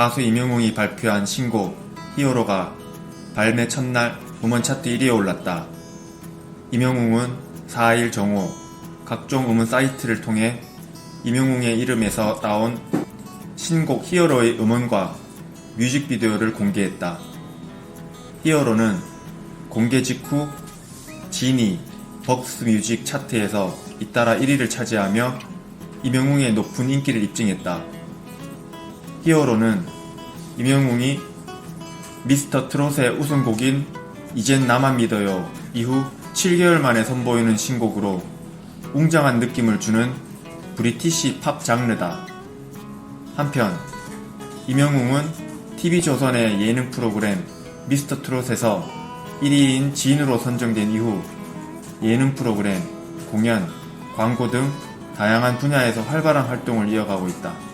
가수 임영웅이 발표한 신곡 히어로가 발매 첫날 음원 차트 1위에 올랐다. 임영웅은 4일 정오 각종 음원 사이트를 통해 임영웅의 이름에서 나온 신곡 히어로의 음원과 뮤직비디오를 공개했다. 히어로는 공개 직후 지니 벅스 뮤직 차트에서 잇따라 1위를 차지하며 임영웅의 높은 인기를 입증했다. 히어로는 임영웅이 미스터 트롯의 우승곡인 이젠 나만 믿어요 이후 7개월 만에 선보이는 신곡으로 웅장한 느낌을 주는 브리티시 팝 장르다. 한편 임영웅은 TV조선의 예능 프로그램 미스터 트롯에서 1위인 지인으로 선정된 이후 예능 프로그램, 공연, 광고 등 다양한 분야에서 활발한 활동을 이어가고 있다.